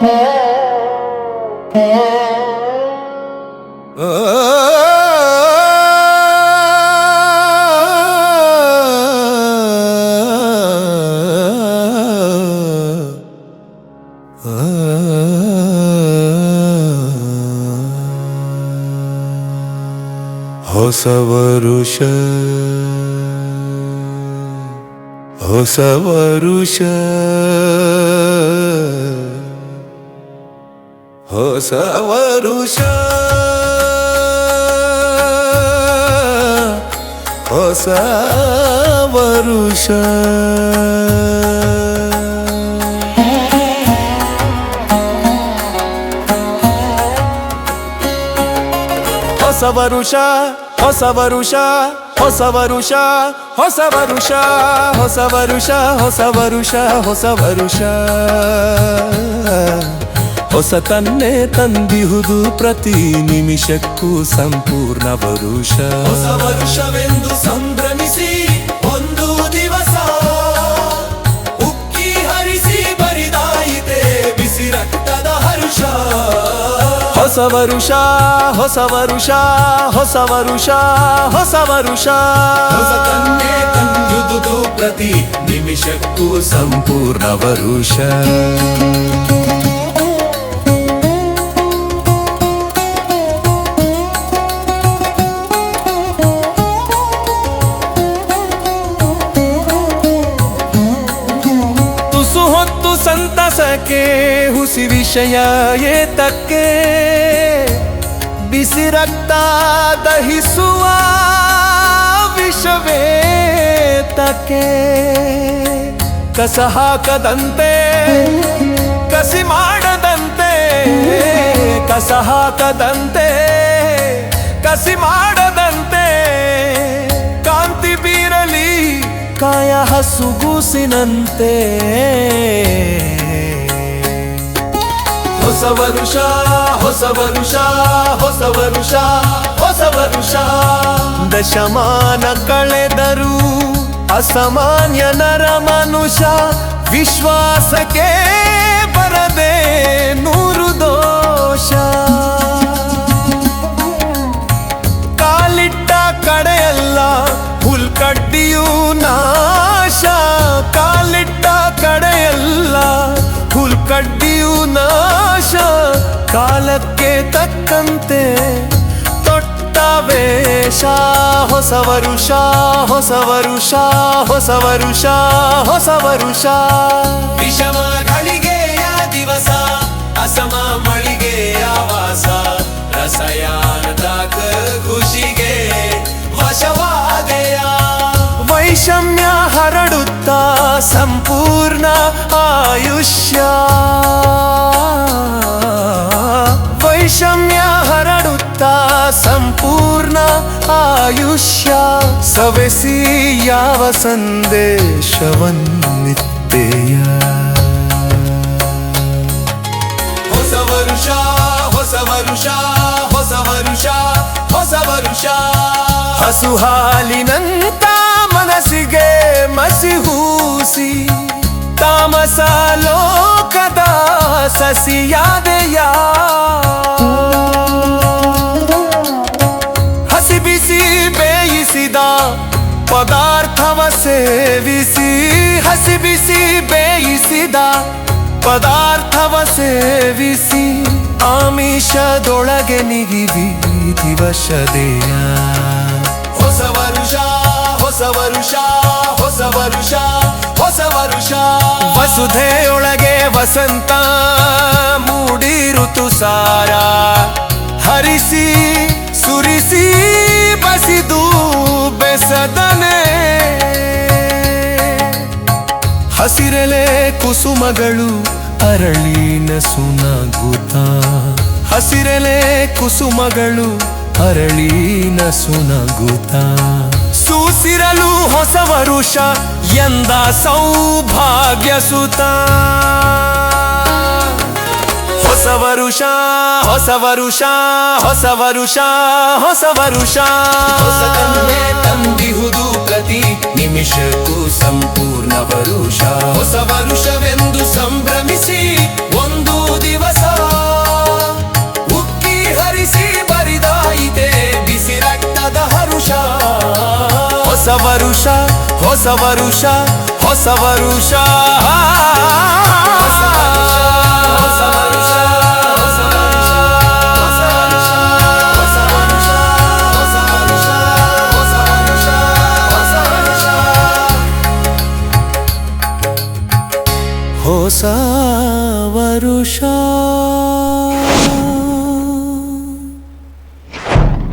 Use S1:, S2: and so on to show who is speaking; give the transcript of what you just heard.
S1: ಹೊಸ ವರುಷ ಹೊಸ ವರುಷ ಹೊಸ ವರುಷ. ಹೊಸ ವರುಷ. ಹೊಸ ವರುಷ ಹೊಸ ವರುಷ ಹೊಸ ವರುಷ ಹೊಸ ವರುಷ ಹೊಸ ವರುಷ ಹೊಸ ವರುಷ ಹೊಸ ವರುಷ. ಹೊಸತನ್ನೇ ತಂದಿಹುದು ಪ್ರತಿ ನಿಮಿಷಕ್ಕೂ ಸಂಪೂರ್ಣ ವರುಷ
S2: ಹೊಸ ವರುಷವೆಂದು ಸಂಭ್ರಮಿಸಿ ಒಂದು ದಿವಸ ಉಕ್ಕಿ ಹರಿಸಿ ಬರಿದಾಯಿತೆ ಬಿಸಿ ರಕ್ತದ ಹರುಷ.
S1: ಹೊಸ ವರುಷ ಹೊಸ ವರುಷ ಹೊಸ ವರುಷ ಹೊಸ ವರುಷ.
S2: ಹೊಸತನ್ನೇ ತಂದಿಹುದು ಪ್ರತಿ ನಿಮಿಷಕ್ಕೂ
S1: ಸಂಪೂರ್ಣ ವರುಷ ಸಂತಸಕ್ಕೆ ಹುಸಿ ವಿಷಯ ಏತಕ್ಕೆ ಬಿಸಿ ರಕ್ತ ದಹಿಸುವ ವಿಷವೇತಕ್ಕೆ ಕಸ ಹಾಕದಂತೆ, ಕಸಿ ಮಾಡದಂತೆ. ಕಸ ಹಾಕದಂತೆ, ಕಸಿ ಮಾಡದಂತೆ. ಕಾಂತಿ ಬೀರಲಿ, ಕಾಯ ಹಸುಗೂಸಿನಂತೆ
S2: ಹೊಸ ವರುಷ ಹೊಸ ವರುಷ ಹೊಸ ವರುಷ ಹೊಸ ವರುಷ.
S1: ದಶಮಾನ ಕಳೆದರು ಅಸಾಮಾನ್ಯ ನರ ಮನುಷ್ಯ ವಿಶ್ವಾಸಕ್ಕೆ ಬರದೆ ನೂರು ಕಾಲಕ್ಕೆ ತಕ್ಕಂತೆ ತೊಟ್ಟ ವೇಷ ಹೊಸ ವರುಷ ಹೊಸ ವರುಷ ಹೊಸ ವರುಷ ಹೊಸ ವರುಷ
S2: ವಿಷಮ ಘಳಿಗೆಯ ದಿವಸ ಅಸಮ ಮಳಿಗೆಯ ವಾಸ ರಸಯಾನದ ಖುಷಿಗೆ ವಶವಾದೆಯ?
S1: ವೈಷಮ್ಯ ಹರಡುತ್ತಾ ಸಂಪೂರ್ಣ ಆಯುಷ್ಯ. ಆಯುಷ್ಯ ಸವೆಸಿ ಯಾವ ಸಂದೇಶವನ್ನಿತ್ತೆಯ?
S2: ಹೊಸ ವರುಷ ಹೊಸ ವರುಷ ಹೊಸ ವರುಷ ಹೊಸ ವರುಷ.
S1: ಹಸು ಹಾಲಿನಂತ ಮನಸ್ಸಿಗೆ ಮಸಿಹೂಸಿ ತಾಮಸ ಲೋಕದ ಸಸಿಯಾದೆಯ ಬೇಯಿಸಿದ ಪದಾರ್ಥವ ಸೇವಿಸಿ ಆಮಿಷದೊಳಗೆ ನಿಗಿವಿ ದಿವಶದೆಯ
S2: ಹೊಸ ವರುಷ ಹೊಸ ವರುಷ ಹೊಸ ವರುಷ ಹೊಸ ವರುಷ.
S1: ವಸುಧೆಯೊಳಗೆ ವಸಂತ ಮೂಡಿ ಋತುಸಾರ ಹರಿಸಿ ಕುಸುಮಗಳು ಅರಳಿನ ಸುನಗುತ್ತ ಹಸಿರೆಲೆ ಕುಸುಮಗಳು ಅರಳಿನ ಸುನಗುತ್ತ ಸೂಸಿರಲು ಹೊಸ ವರುಷ ಎಂದ ಸೌಭಾಗ್ಯ ಸುತ. ಹೊಸ ವರುಷ ಹೊಸ ವರುಷ ಹೊಸ ವರುಷ ಹೊಸ ವರುಷ. ಹೊಸ ವರುಷ ಹೊಸ ವರುಷ ಹೊಸ ವರುಷ